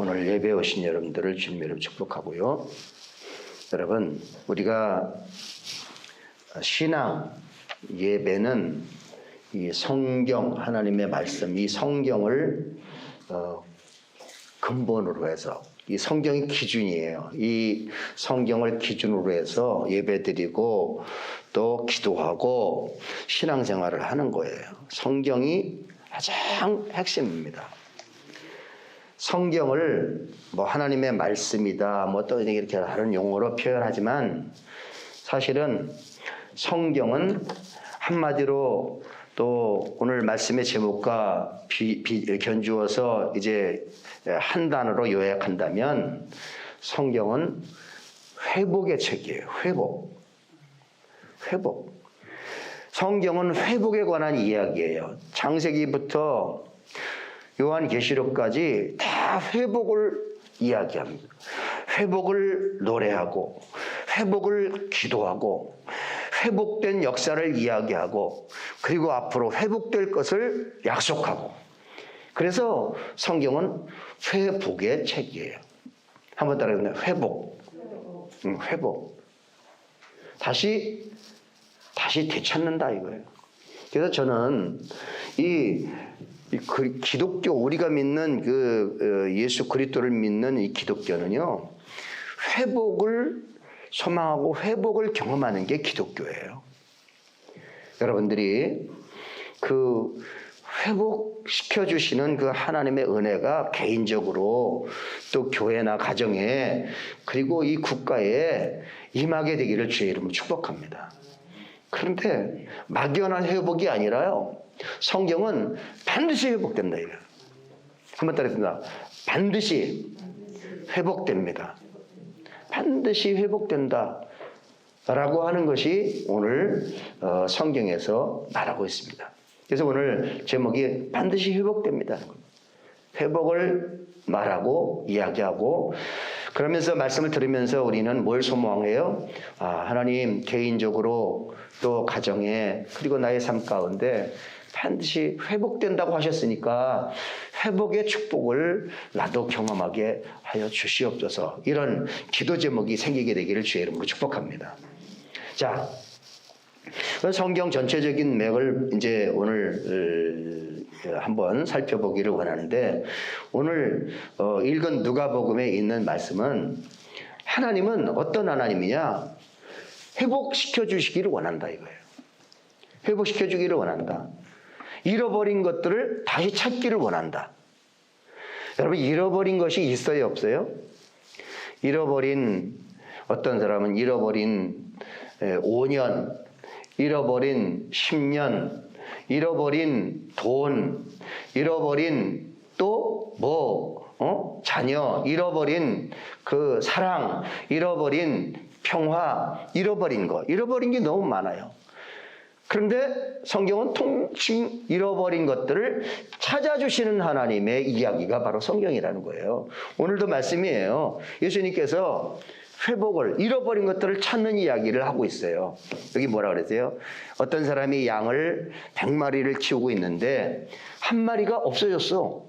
오늘 예배 오신 여러분들을 주님 이름 축복하고요. 여러분, 우리가 신앙 예배는 이 성경 하나님의 말씀, 이 성경을 어, 근본으로 해서 이 성경이 기준이에요. 이 성경을 기준으로 해서 예배드리고 또 기도하고 신앙생활을 하는 거예요. 성경이 가장 핵심입니다. 성경을 뭐 하나님의 말씀이다, 뭐 또 이렇게 다른 용어로 표현하지만 사실은 성경은 한마디로 또 오늘 말씀의 제목과 비, 비, 견주어서 이제 한 단어로 요약한다면 성경은 회복의 책이에요. 회복. 회복. 성경은 회복에 관한 이야기예요. 창세기부터 요한계시록까지 다 회복을 이야기합니다. 회복을 노래하고 회복을 기도하고 회복된 역사를 이야기하고 그리고 앞으로 회복될 것을 약속하고 그래서 성경은 회복의 책이에요. 한번 따라해보면 회복. 응, 회복. 다시 다시 되찾는다 이거예요. 그래서 저는 이, 이 그 기독교 우리가 믿는 그 어, 예수 그리스도를 믿는 이 기독교는요 회복을 소망하고 회복을 경험하는 게 기독교예요. 여러분들이 그 회복시켜 주시는 그 하나님의 은혜가 개인적으로 또 교회나 가정에 그리고 이 국가에 임하게 되기를 주의 이름으로 축복합니다. 그런데 막연한 회복이 아니라요. 성경은 반드시 회복된다 이래요. 한번 따라합니다. 반드시 회복됩니다. 반드시 회복된다. 라고 하는 것이 오늘 어, 성경에서 말하고 있습니다. 그래서 오늘 제목이 반드시 회복됩니다. 회복을 말하고 이야기하고 그러면서 말씀을 들으면서 우리는 뭘 소망해요? 아, 하나님 개인적으로 또 가정에 그리고 나의 삶 가운데 반드시 회복된다고 하셨으니까 회복의 축복을 나도 경험하게 하여 주시옵소서. 이런 기도 제목이 생기게 되기를 주의 이름으로 축복합니다. 자, 성경 전체적인 맥을 이제 오늘 어, 한번 살펴보기를 원하는데 오늘 어, 읽은 누가복음에 있는 말씀은 하나님은 어떤 하나님이냐? 회복시켜 주시기를 원한다 이거예요. 회복시켜 주기를 원한다. 잃어버린 것들을 다시 찾기를 원한다. 여러분 잃어버린 것이 있어요 없어요? 잃어버린 어떤 사람은 잃어버린 5년, 잃어버린 10년, 잃어버린 돈, 잃어버린 또 뭐, 어? 자녀, 잃어버린 그 사랑, 잃어버린 평화, 잃어버린 거, 잃어버린 게 너무 많아요. 그런데 성경은 통칭 잃어버린 것들을 찾아주시는 하나님의 이야기가 바로 성경이라는 거예요. 오늘도 말씀이에요. 예수님께서 회복을 잃어버린 것들을 찾는 이야기를 하고 있어요. 여기 뭐라 그러세요? 어떤 사람이 양을 100마리를 키우고 있는데 한 마리가 없어졌어.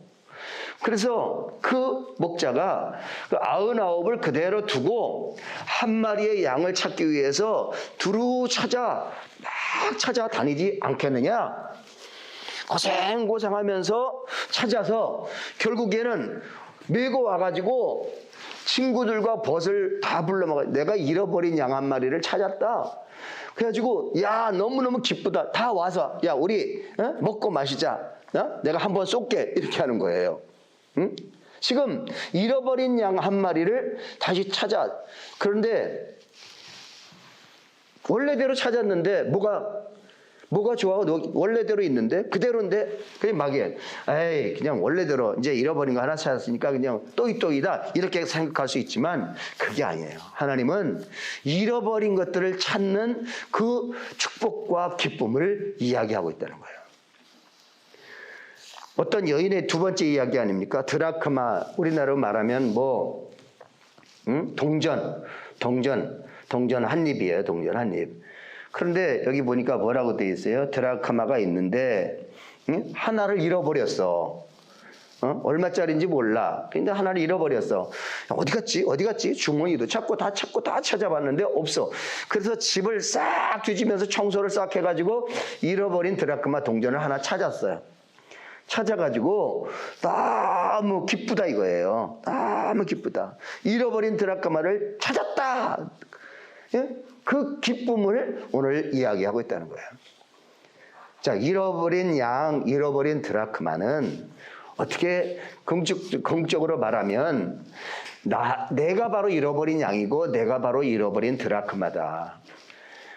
그래서 그 목자가 그 아흔아홉을 그대로 두고 한 마리의 양을 찾기 위해서 두루 찾아 막 찾아다니지 않겠느냐? 고생고생하면서 찾아서 결국에는 메고 와가지고 친구들과 벗을 다 불러먹어. 내가 잃어버린 양 한 마리를 찾았다. 그래가지고 야 너무너무 기쁘다. 다 와서 야 우리 어? 먹고 마시자. 어? 내가 한번 쏠게 이렇게 하는 거예요. 응? 지금 잃어버린 양 한 마리를 다시 찾아. 그런데 원래대로 찾았는데 뭐가 뭐가 좋아? 너 원래대로 있는데 그대로인데 그냥 막이에 에이 그냥 원래대로 이제 잃어버린 거 하나 찾았으니까 그냥 또이또이다 이렇게 생각할 수 있지만 그게 아니에요. 하나님은 잃어버린 것들을 찾는 그 축복과 기쁨을 이야기하고 있다는 거예요. 어떤 여인의 두 번째 이야기 아닙니까? 드라크마 우리나라로 말하면 뭐 응? 동전 동전 동전 한 입이에요. 동전 한 입. 그런데 여기 보니까 뭐라고 되어 있어요? 드라크마가 있는데 응? 하나를 잃어버렸어. 어? 얼마짜리인지 몰라. 근데 하나를 잃어버렸어. 어디 갔지? 어디 갔지? 주머니도 찾고 다 찾고 다 찾아봤는데 없어. 그래서 집을 싹 뒤지면서 청소를 싹 해가지고 잃어버린 드라크마 동전을 하나 찾았어요. 찾아가지고 너무 기쁘다 이거예요. 너무 기쁘다. 잃어버린 드라크마를 찾았다. 예? 그 기쁨을 오늘 이야기하고 있다는 거예요. 자, 잃어버린 양, 잃어버린 드라크마는 어떻게 긍적, 긍적으로 말하면 나, 내가 바로 잃어버린 양이고 내가 바로 잃어버린 드라크마다.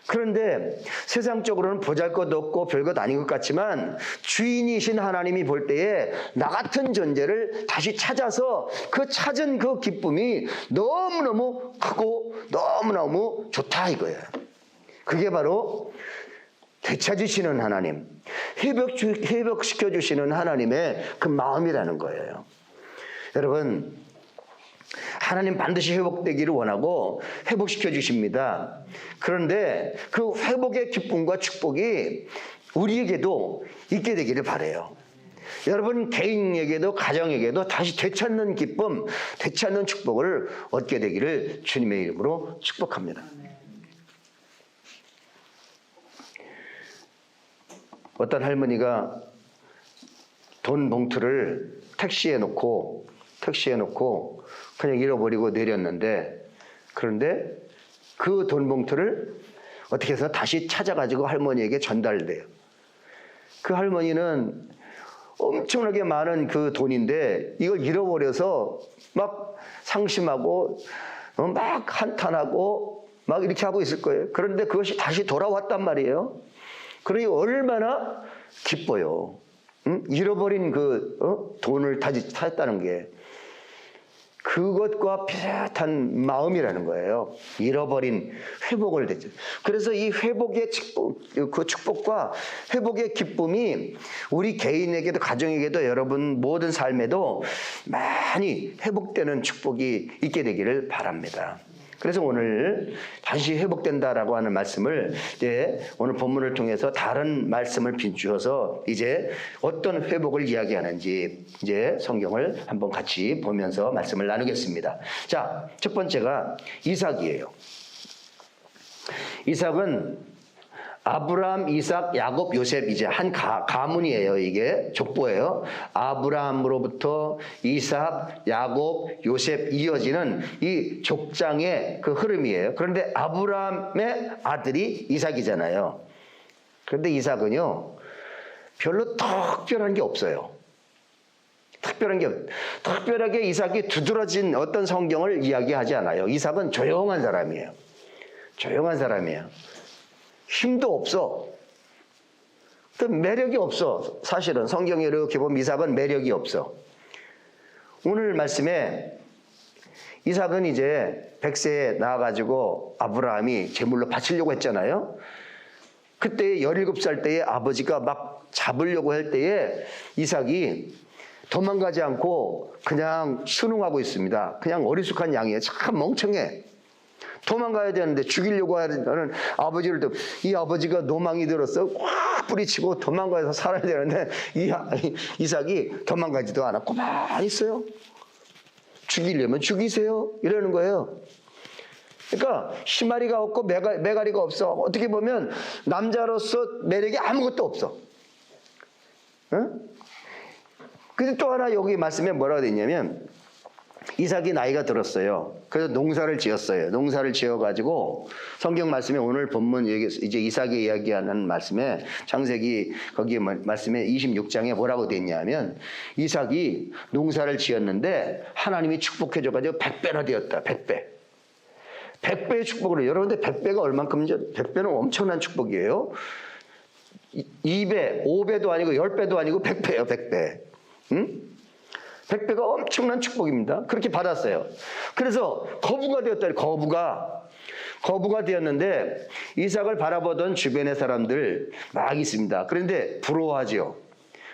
그런데 세상적으로는 보잘 것 없고 별것 아닌 것 같지만 주인이신 하나님이 볼 때에 나 같은 존재를 다시 찾아서 그 찾은 그 기쁨이 너무너무 크고 너무너무 좋다 이거예요. 그게 바로 되찾으시는 하나님, 회복, 회복시켜 주시는 하나님의 그 마음이라는 거예요. 여러분, 하나님 반드시 회복되기를 원하고 회복시켜 주십니다. 그런데 그 회복의 기쁨과 축복이 우리에게도 있게 되기를 바래요. 여러분 개인에게도 가정에게도 다시 되찾는 기쁨, 되찾는 축복을 얻게 되기를 주님의 이름으로 축복합니다. 어떤 할머니가 돈 봉투를 택시에 놓고 택시에 놓고 그냥 잃어버리고 내렸는데 그런데 그 돈 봉투를 어떻게 해서 다시 찾아가지고 할머니에게 전달돼요. 그 할머니는 엄청나게 많은 그 돈인데 이걸 잃어버려서 막 상심하고 어, 막 한탄하고 막 이렇게 하고 있을 거예요. 그런데 그것이 다시 돌아왔단 말이에요. 그러니 얼마나 기뻐요. 응? 잃어버린 그 어? 돈을 다시 찾았다는 게 그것과 비슷한 마음이라는 거예요. 잃어버린 회복을 되죠. 그래서 이 회복의 축복, 그 축복과 회복의 기쁨이 우리 개인에게도 가정에게도 여러분 모든 삶에도 많이 회복되는 축복이 있게 되기를 바랍니다. 그래서 오늘 다시 회복된다라고 하는 말씀을 이제 오늘 본문을 통해서 다른 말씀을 빈주어서 이제 어떤 회복을 이야기하는지 이제 성경을 한번 같이 보면서 말씀을 나누겠습니다. 자, 첫 번째가 이삭이에요. 이삭은 아브라함, 이삭, 야곱, 요셉 이제 한 가, 가문이에요. 이게 족보예요. 아브라함으로부터 이삭, 야곱, 요셉 이어지는 이 족장의 그 흐름이에요. 그런데 아브라함의 아들이 이삭이잖아요. 그런데 이삭은요. 별로 특별한 게 없어요. 특별한 게 특별하게 이삭이 두드러진 어떤 성경을 이야기하지 않아요. 이삭은 조용한 사람이에요. 조용한 사람이에요. 힘도 없어. 또 매력이 없어. 사실은 성경에 이렇게 보면 이삭은 매력이 없어. 오늘 말씀에 이삭은 이제 백세에 나와가지고 아브라함이 제물로 바치려고 했잖아요. 그때 17살 때에 아버지가 막 잡으려고 할 때에 이삭이 도망가지 않고 그냥 순응하고 있습니다. 그냥 어리숙한 양이에요. 참 멍청해. 도망가야 되는데 죽이려고 하는 아버지를 또 이 아버지가 노망이 들었어 꽉 뿌리치고 도망가서 살아야 되는데 이 이삭이 도망가지도 않았고 많이 있어요. 죽이려면 죽이세요 이러는 거예요. 그러니까 희마리가 없고 매가, 매가리가 없어. 어떻게 보면 남자로서 매력이 아무것도 없어. 응? 근데 또 하나 여기 말씀에 뭐라고 돼 있냐면 이삭이 나이가 들었어요. 그래서 농사를 지었어요. 농사를 지어가지고 성경 말씀에 오늘 본문 얘기 이제 이삭이 이야기하는 말씀에 창세기 거기 말씀에 26장에 뭐라고 돼 있냐면 이삭이 농사를 지었는데 하나님이 축복해줘가지고 100배나 되었다. 100배. 100배의 축복으로 여러분들 100배가 얼만큼인지 100배는 엄청난 축복이에요. 2배, 5배도 아니고 10배도 아니고 100배예요. 100배. 응? 백배가 엄청난 축복입니다. 그렇게 받았어요. 그래서 거부가 되었다. 거부가. 거부가 되었는데 이삭을 바라보던 주변의 사람들 막 있습니다. 그런데 부러워하지요.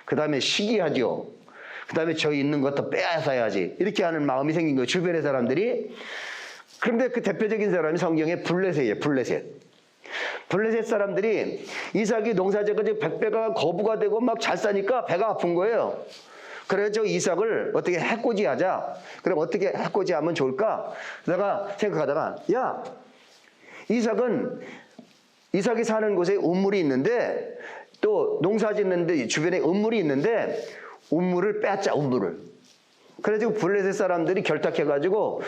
그 다음에 시기하지요. 그 다음에 저 있는 것도 빼앗아야지. 이렇게 하는 마음이 생긴 거예요. 주변의 사람들이. 그런데 그 대표적인 사람이 성경에 블레셋이에요. 블레셋. 블레셋 사람들이 이삭이 농사 지어가지고 백배가 거부가 되고 막 잘 사니까 배가 아픈 거예요. 그래서 이삭을 어떻게 해코지 하자. 그럼 어떻게 해코지 하면 좋을까? 내가 생각하다가, 야, 이삭은 이삭이 사는 곳에 우물이 있는데 또 농사 짓는데 주변에 우물이 있는데 우물을 빼앗자 우물을 그래가지고 블레셋 사람들이 결탁해가지고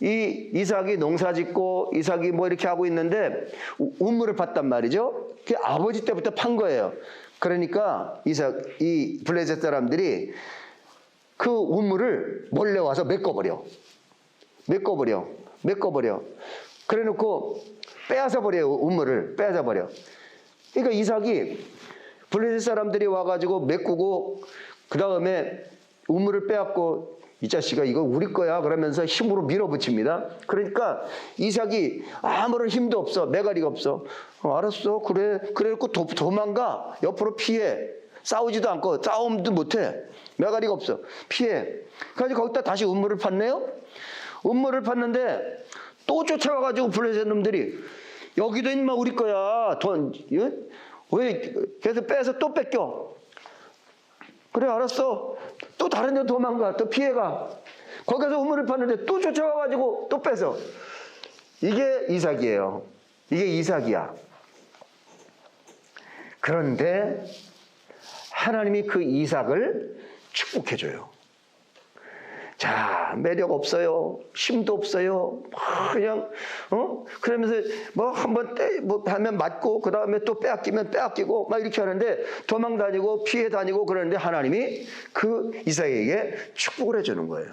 이 이삭이 농사 짓고 이삭이 뭐 이렇게 하고 있는데 우- 우물을 팠단 말이죠. 그 아버지 때부터 판 거예요. 그러니까 이삭 이 블레셋 사람들이 그 우물을 몰래 와서 메꿔버려. 메꿔버려. 메꿔버려. 그래 놓고 빼앗아 버려요. 우물을 빼앗아 버려. 그러니까 이삭이 블레셋 사람들이 와가지고 메꾸고 그 다음에 우물을 빼앗고 이 자식아 이거 우리 거야. 그러면서 힘으로 밀어붙입니다. 그러니까 이삭이 아무런 힘도 없어. 매가리가 없어. 어, 알았어. 그래. 그래놓고 도, 도망가. 옆으로 피해. 싸우지도 않고 싸움도 못해. 매가리가 없어. 피해. 그래서 거기다 다시 우물을 팠네요. 음모를 팠는데 또 쫓아와가지고 블레셋 놈들이 여기도 임마 우리 거야. 돈 예? 왜 그래서 빼서 또 뺏겨? 그래 알았어 또 다른 데 도망가 또 피해가. 거기서 우물을 팠는데 또 쫓아와가지고 또 뺏어. 이게 이삭이에요. 이게 이삭이야. 그런데 하나님이 그 이삭을 축복해줘요 자, 매력 없어요. 힘도 없어요. 막 그냥, 어? 그러면서 뭐 한번 떼, 뭐 하면 맞고, 그 다음에 또 빼앗기면 빼앗기고, 막 이렇게 하는데 도망 다니고 피해 다니고 그러는데 하나님이 그 이삭에게 축복을 해주는 거예요.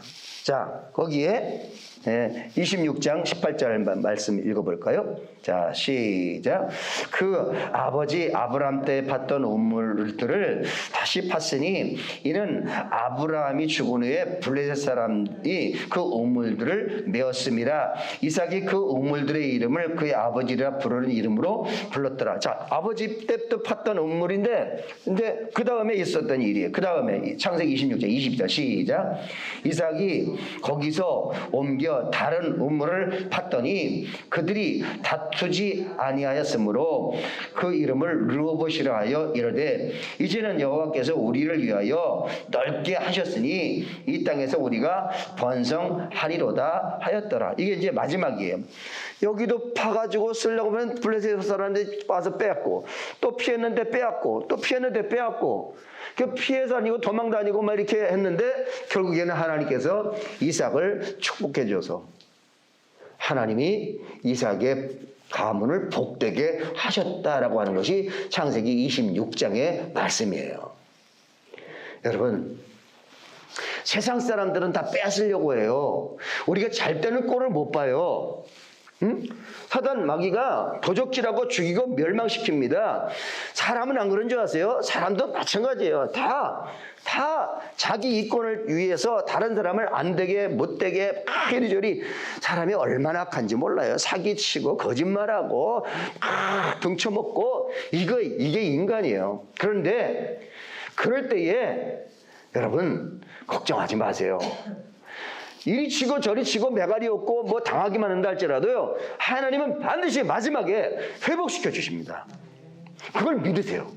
자, 거기에 예, 26장 18절 말씀 읽어볼까요? 자, 시작. 그 아버지 아브람 때 팠던 우물들을 다시 팠으니 이는 아브라함이 죽은 후에 블레셋 사람이 그 우물들을 메었음이라 이삭이 그 우물들의 이름을 그의 아버지라 부르는 이름으로 불렀더라. 자, 아버지 때부터 팠던 우물인데 근데 그 다음에 있었던 일이에요. 그 다음에 창세기 26장 20절 시작. 이삭이 거기서 옮겨 다른 우물을 팠더니 그들이 다투지 아니하였으므로 그 이름을 르호봇이라 하여 이르되 이제는 여호와께서 우리를 위하여 넓게 하셨으니 이 땅에서 우리가 번성하리로다 하였더라. 이게 이제 마지막이에요. 여기도 파가지고 쓰려고 하면 블레셋 사람들이 와서 빼앗고 또 피했는데 빼앗고 또 피했는데 빼앗고 그 피해 다니고 도망 다니고 막 이렇게 했는데 결국에는 하나님께서 이삭을 축복해 줘서 하나님이 이삭의 가문을 복되게 하셨다라고 하는 것이 창세기 26장의 말씀이에요. 여러분 세상 사람들은 다 빼앗으려고 해요. 우리가 잘 때는 꼴을 못 봐요. 응? 사단 마귀가 도적질하고 죽이고 멸망시킵니다. 사람은 안 그런 줄 아세요? 사람도 마찬가지예요. 다, 다 자기 이권을 위해서 다른 사람을 안 되게, 못 되게 막 이리저리 사람이 얼마나 악한지 몰라요. 사기치고, 거짓말하고, 막 등쳐먹고, 이거, 이게 인간이에요. 그런데, 그럴 때에 여러분, 걱정하지 마세요. 이리 치고 저리 치고 매갈이 없고 뭐 당하기만 한다 할지라도요 하나님은 반드시 마지막에 회복시켜 주십니다. 그걸 믿으세요.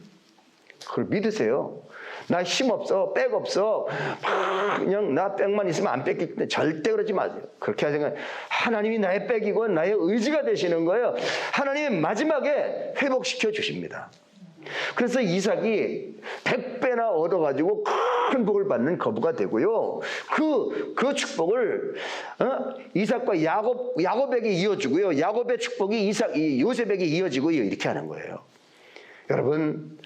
그걸 믿으세요. 나 힘 없어, 백 없어, 막 그냥 나 백만 있으면 안 뺏기 때문에 절대 그러지 마세요. 그렇게 생각. 하나님이 나의 백이고 나의 의지가 되시는 거예요. 하나님은 마지막에 회복시켜 주십니다. 그래서 이삭이 100배나 얻어가지고 큰 복을 받는 거부가 되고요. 그, 그 축복을, 어? 이삭과 야곱, 야곱에게 이어주고요. 야곱의 축복이 이삭, 이 요셉에게 이어지고요. 이렇게 하는 거예요. 여러분,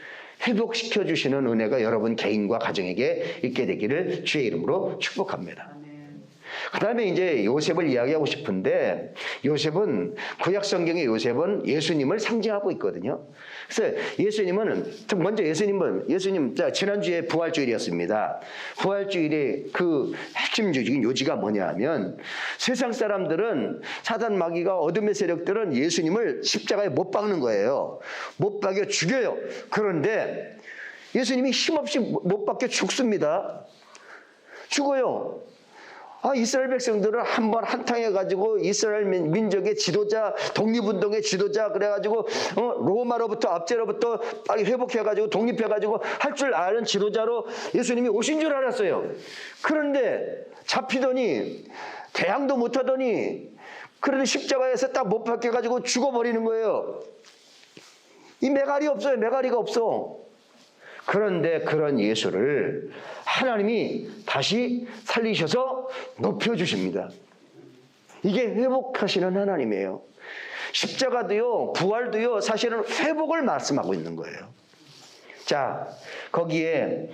회복시켜 주시는 은혜가 여러분 개인과 가정에게 있게 되기를 주의 이름으로 축복합니다. 그 다음에 이제 요셉을 이야기하고 싶은데 요셉은 구약 성경의 요셉은 예수님을 상징하고 있거든요. 그래서 예수님은 먼저 예수님은 예수님 자 지난주에 부활주일이었습니다. 부활주일의 그 핵심 조직인 요지가 뭐냐하면 세상 사람들은 사단 마귀가 어둠의 세력들은 예수님을 십자가에 못 박는 거예요. 못 박여 죽여요. 그런데 예수님이 힘없이 못 박혀 죽습니다. 죽어요. 아, 이스라엘 백성들을 한번 한탕해 가지고 이스라엘 민- 민족의 지도자, 독립운동의 지도자 그래 가지고 어, 로마로부터 압제로부터 빨리 회복해 가지고 독립해 가지고 할 줄 아는 지도자로 예수님이 오신 줄 알았어요. 그런데 잡히더니 대항도 못 하더니 그런데 십자가에서 딱 못 박혀 가지고 죽어 버리는 거예요. 이 메갈이 없어요. 메가리가 없어. 그런데 그런 예수를 하나님이 다시 살리셔서 높여주십니다. 이게 회복하시는 하나님이에요. 십자가도요, 부활도요, 사실은 회복을 말씀하고 있는 거예요. 자, 거기에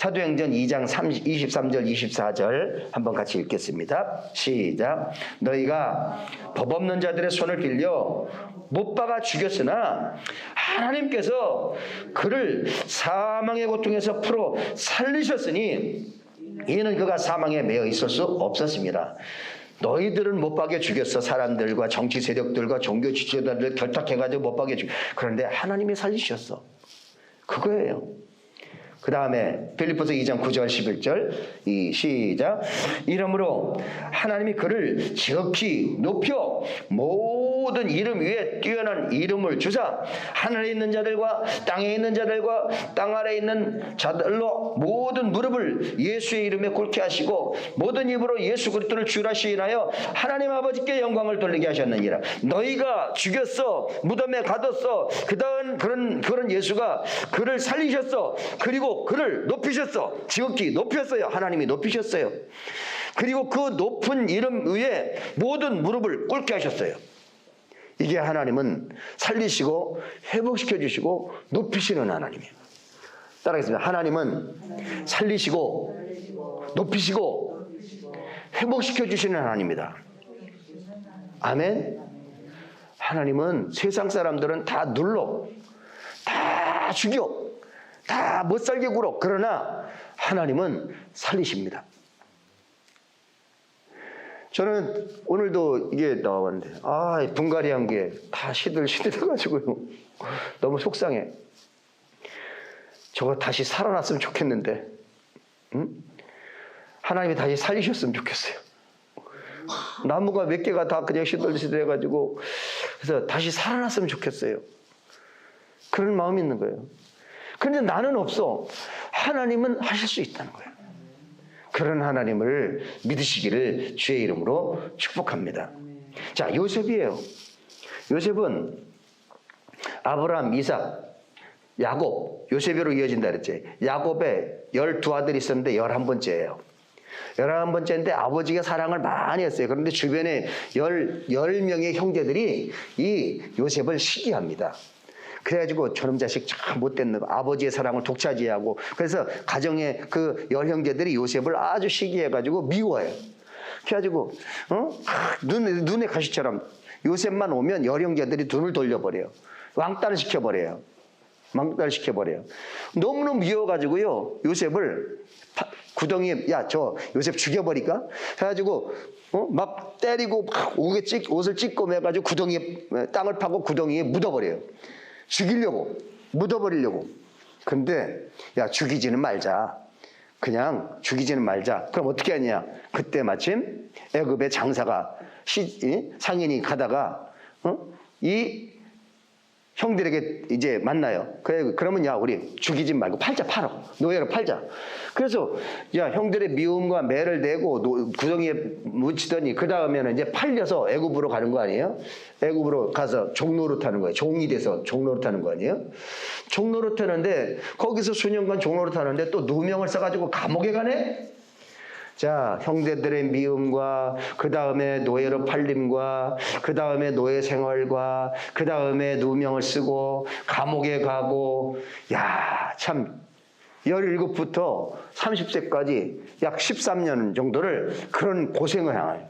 사도행전 2장 30, 23절, 24절 한번 같이 읽겠습니다. 시작. 너희가 법 없는 자들의 손을 빌려 못 박아 죽였으나 하나님께서 그를 사망의 고통에서 풀어 살리셨으니 이는 그가 사망에 매여 있을 수 없었습니다. 너희들은 못 박여 죽였어 사람들과 정치 세력들과 종교 지도자들 결탁해가지고 못 박여 죽. 그런데 하나님이 살리셨어. 그거예요. 그 다음에 빌리포스 2장 9절 11절. 이 시작. 이러므로 하나님이 그를 지극히 높여 모든 이름 위에 뛰어난 이름을 주사 하늘에 있는 자들과 땅에 있는 자들과 땅 아래에 있는 자들로 모든 무릎을 예수의 이름에 꿇게 하시고 모든 입으로 예수 그리스도를 주라 시인하여 하나님 아버지께 영광을 돌리게 하셨느니라. 너희가 죽였어 무덤에 가뒀어 그다음 그런 그런 예수가 그를 살리셨어 그리고 그를 높이셨어. 지극히 높였어요. 하나님이 높이셨어요. 그리고 그 높은 이름 위에 모든 무릎을 꿇게 하셨어요. 이게 하나님은 살리시고 회복시켜 주시고 높이시는 하나님이에요. 따라하겠습니다. 하나님은 살리시고 높이시고 회복시켜 주시는 하나님입니다. 아멘. 하나님은 세상 사람들은 다 눌러 다 죽여 다 못 살게 굴어. 그러나 하나님은 살리십니다. 저는 오늘도 이게 나왔는데 아 분갈이 한 게 다 시들 시들해가지고요. 너무 속상해. 저거 다시 살아났으면 좋겠는데 응? 하나님이 다시 살리셨으면 좋겠어요. 나무가 몇 개가 다 그냥 시들시들해가지고 그래서 다시 살아났으면 좋겠어요. 그런 마음이 있는 거예요 그런데 나는 없어 하나님은 하실 수 있다는 거예요 그런 하나님을 믿으시기를 주의 이름으로 축복합니다. 자, 요셉이에요. 요셉은 아브라함, 이삭, 야곱, 요셉으로 이어진다 그랬지. 야곱의 열두 아들이 있었는데 열한 번째예요. 열한 번째인데 아버지가 사랑을 많이 했어요. 그런데 주변에 열, 열 명의 형제들이 이 요셉을 시기합니다. 그래가지고 저놈 자식 참 못됐는 거. 아버지의 사랑을 독차지하고 그래서 가정의 그 열 형제들이 요셉을 아주 시기해가지고 미워해요. 그래가지고 어? 아, 눈, 눈에 가시처럼 요셉만 오면 열 형제들이 눈을 돌려버려요. 왕따를 시켜버려요. 왕따를 시켜버려요. 너무너무 미워가지고요 요셉을 파- 구덩이에 야 저 요셉 죽여버릴까? 해가지고 어? 막 때리고 막 옷에 찢, 옷을 찢고 해가지고 구덩이에 땅을 파고 구덩이에 묻어버려요. 죽이려고 묻어버리려고. 근데 야 죽이지는 말자. 그냥 죽이지는 말자. 그럼 어떻게 하냐? 그때 마침 애굽의 장사가 시, 이? 상인이 가다가 어? 이 형들에게 이제 만나요. 그래 그러면 야 우리 죽이지 말고 팔자 팔어 노예로 팔자. 그래서 야 형들의 미움과 매를 내고 노- 구덩이에 묻히더니 그 다음에는 이제 팔려서 애굽으로 가는 거 아니에요? 애굽으로 가서 종노릇 하는 거예요. 종이 돼서 종노릇 하는 거 아니에요? 종노릇 하는데 거기서 수년간 종노릇 하는데 또 누명을 써가지고 감옥에 가네. 자, 형제들의 미움과 그 다음에 노예로 팔림과 그 다음에 노예 생활과 그 다음에 누명을 쓰고 감옥에 가고 야, 참 17부터 30세까지 약 13년 정도를 그런 고생을 하는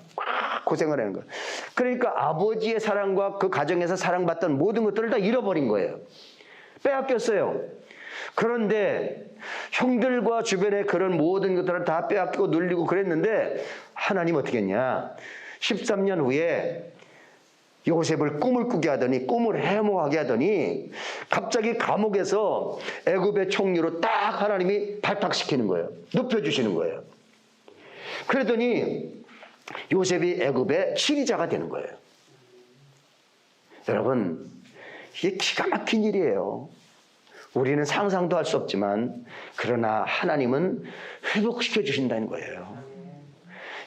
고생을 하는 거예요. 그러니까 아버지의 사랑과 그 가정에서 사랑받던 모든 것들을 다 잃어버린 거예요. 빼앗겼어요. 그런데 형들과 주변의 그런 모든 것들을 다 빼앗기고 눌리고 그랬는데 하나님 어떻게 했냐? 13년 후에 요셉을 꿈을 꾸게 하더니 꿈을 해모하게 하더니 갑자기 감옥에서 애굽의 총리로 딱 하나님이 발탁시키는 거예요. 높여 주시는 거예요. 그러더니 요셉이 애굽의 치리자가 되는 거예요. 여러분, 이게 기가 막힌 일이에요. 우리는 상상도 할 수 없지만, 그러나 하나님은 회복시켜 주신다는 거예요.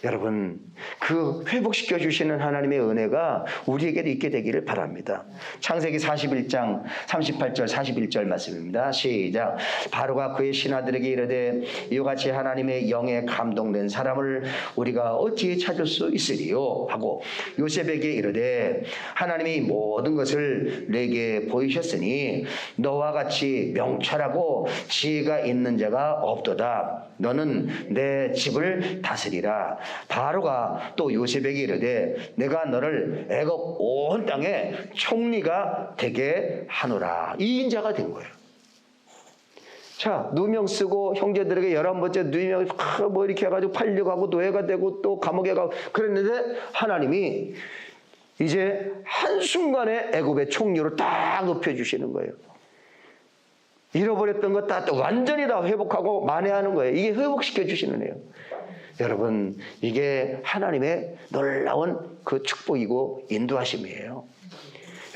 여러분, 그 회복시켜 주시는 하나님의 은혜가 우리에게도 있게 되기를 바랍니다. 창세기 41장 38절 41절 말씀입니다. 시작. 바로가 그의 신하들에게 이르되 이와 같이 하나님의 영에 감동된 사람을 우리가 어찌 찾을 수 있으리요 하고 요셉에게 이르되 하나님이 모든 것을 내게 보이셨으니 너와 같이 명철하고 지혜가 있는 자가 없도다. 너는 내 집을 다스리라. 바로가 또 요셉에게 이르되 내가 너를 애굽 온 땅에 총리가 되게 하노라. 이 인자가 된 거예요. 자, 누명 쓰고 형제들에게 열한 번째 누명 뭐 이렇게 해가지고 팔려가고 노예가 되고 또 감옥에 가고 그랬는데 하나님이 이제 한순간에 애굽의 총리로 딱 높여주시는 거예요. 잃어버렸던 것다또 완전히 다 회복하고 만회하는 거예요. 이게 회복시켜 주시는 애요. 여러분, 이게 하나님의 놀라운 그 축복이고 인도하심이에요.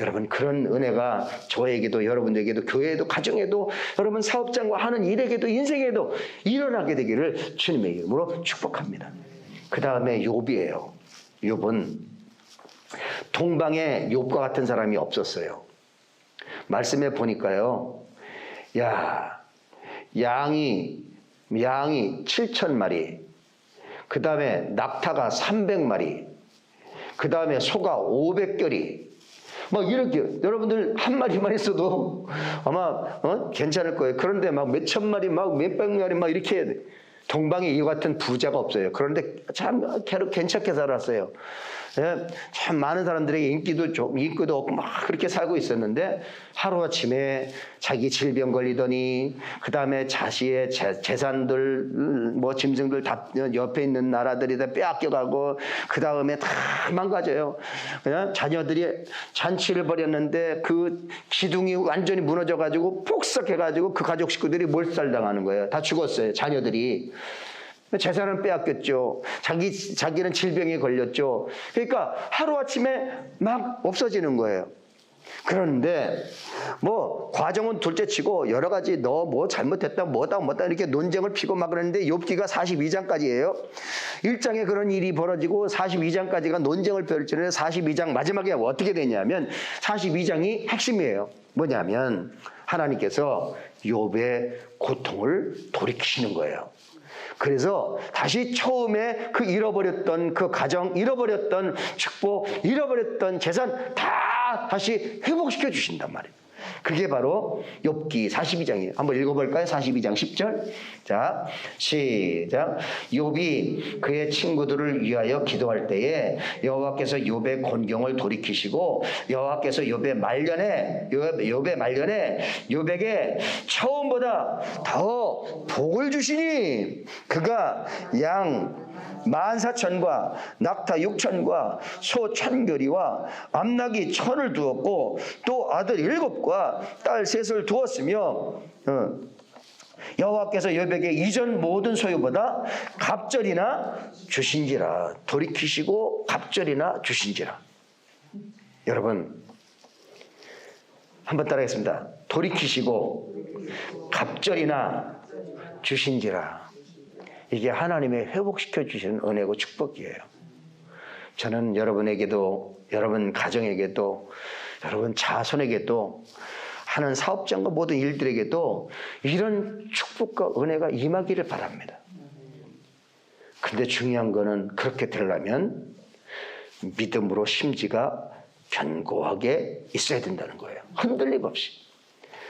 여러분, 그런 은혜가 저에게도 여러분에게도 교회에도 가정에도 여러분 사업장과 하는 일에게도 인생에도 일어나게 되기를 주님의 이름으로 축복합니다. 그 다음에 욥이에요. 욥은 동방에 욥과 같은 사람이 없었어요. 말씀에 보니까요. 야, 양이 양이 7천 마리, 그 다음에 낙타가 300마리, 그 다음에 소가 500결이, 막 이렇게 여러분들 한 마리만 있어도 아마 어? 괜찮을 거예요. 그런데 막 몇 천 마리, 막 몇백 마리 막 이렇게 동방에 이 같은 부자가 없어요. 그런데 참 괜찮게 살았어요. 예, 참 많은 사람들에게 인기도 좀 인기도 없고 막 그렇게 살고 있었는데 하루 아침에 자기 질병 걸리더니 그 다음에 자신의 재산들 뭐 짐승들 다 옆에 있는 나라들이 다 빼앗겨가고 그 다음에 다 망가져요. 그냥 자녀들이 잔치를 벌였는데 그 기둥이 완전히 무너져가지고 폭삭해가지고 그 가족 식구들이 몰살당하는 거예요. 다 죽었어요. 자녀들이. 재산을 빼앗겼죠. 자기, 자기는 질병에 걸렸죠. 그러니까 하루아침에 막 없어지는 거예요. 그런데 뭐 과정은 둘째 치고 여러 가지 너 뭐 잘못했다 뭐다 뭐다 이렇게 논쟁을 피고 막 그러는데 욥기가 42장까지예요. 1장에 그런 일이 벌어지고 42장까지가 논쟁을 펼치는데 42장 마지막에 어떻게 되냐면 42장이 핵심이에요. 뭐냐면 하나님께서 욥의 고통을 돌이키시는 거예요. 그래서 다시 처음에 그 잃어버렸던 그 가정, 잃어버렸던 축복, 잃어버렸던 재산 다 다시 회복시켜 주신단 말이에요. 그게 바로 욥기 42장이에요. 한번 읽어볼까요? 42장 10절. 자, 시작. 욥이 그의 친구들을 위하여 기도할 때에 여호와께서 욥의 곤경을 돌이키시고 여호와께서 욥의 말년에 욥의 말년에 욥에게 처음보다 더 복을 주시니 그가 양 만사천과 낙타 육천과 소 천결이와 암낙이 천을 두었고 또 아들 일곱과 딸 셋을 두었으며 어, 여호와께서 여백에 이전 모든 소유보다 갑절이나 주신지라 돌이키시고 갑절이나 주신지라. 여러분 한번 따라하겠습니다. 돌이키시고 갑절이나 주신지라 이게 하나님의 회복시켜 주시는 은혜고 축복이에요. 저는 여러분에게도 여러분 가정에게도 여러분 자손에게도 하는 사업장과 모든 일들에게도 이런 축복과 은혜가 임하기를 바랍니다. 근데 중요한 거는 그렇게 되려면 믿음으로 심지가 견고하게 있어야 된다는 거예요. 흔들림 없이.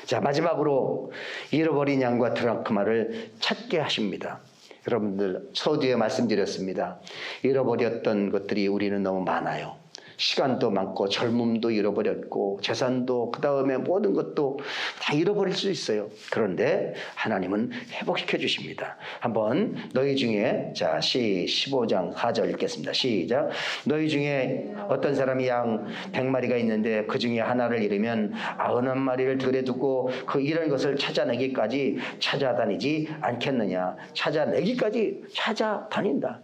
자, 마지막으로 잃어버린 양과 드라크마를 찾게 하십니다. 여러분들 서두에 말씀드렸습니다. 잃어버렸던 것들이 우리는 너무 많아요. 시간도 많고 젊음도 잃어버렸고 재산도 그 다음에 모든 것도 다 잃어버릴 수 있어요. 그런데 하나님은 회복시켜 주십니다. 한번 너희 중에 자, 시 15장 4절 읽겠습니다. 시작. 너희 중에 어떤 사람이 양 100마리가 있는데 그 중에 하나를 잃으면 아흔 마리를 들에 두고 그 잃은 것을 찾아내기까지 찾아다니지 않겠느냐. 찾아내기까지 찾아다닌다.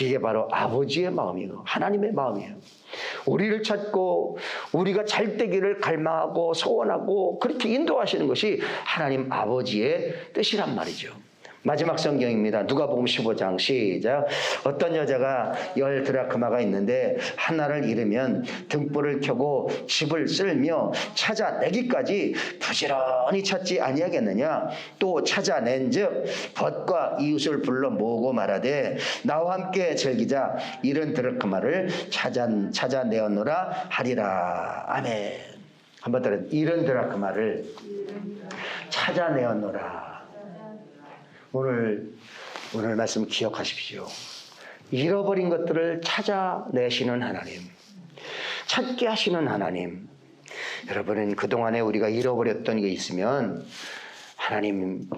이게 바로 아버지의 마음이에요. 하나님의 마음이에요. 우리를 찾고 우리가 잘 되기를 갈망하고 소원하고 그렇게 인도하시는 것이 하나님 아버지의 뜻이란 말이죠. 마지막 성경입니다. 누가복음 15장 시작. 어떤 여자가 열 드라크마가 있는데 하나를 잃으면 등불을 켜고 집을 쓸며 찾아내기까지 부지런히 찾지 아니하겠느냐? 또 찾아낸즉 벗과 이웃을 불러 모으고 말하되 나와 함께 즐기자 이런 드라크마를 찾아 찾아내었노라 하리라. 아멘. 한번 따라 이런 드라크마를 찾아내었노라. 오늘 오늘 말씀 기억하십시오. 잃어버린 것들을 찾아내시는 하나님, 찾게 하시는 하나님. 여러분은 그동안에 우리가 잃어버렸던 게 있으면 하나님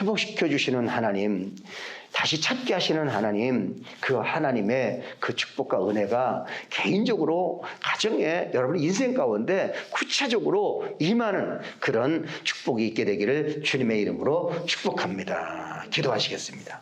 회복시켜 주시는 하나님, 다시 찾게 하시는 하나님, 그 하나님의 그 축복과 은혜가 개인적으로 가정에 여러분 인생 가운데 구체적으로 임하는 그런 축복이 있게 되기를 주님의 이름으로 축복합니다. 기도하시겠습니다.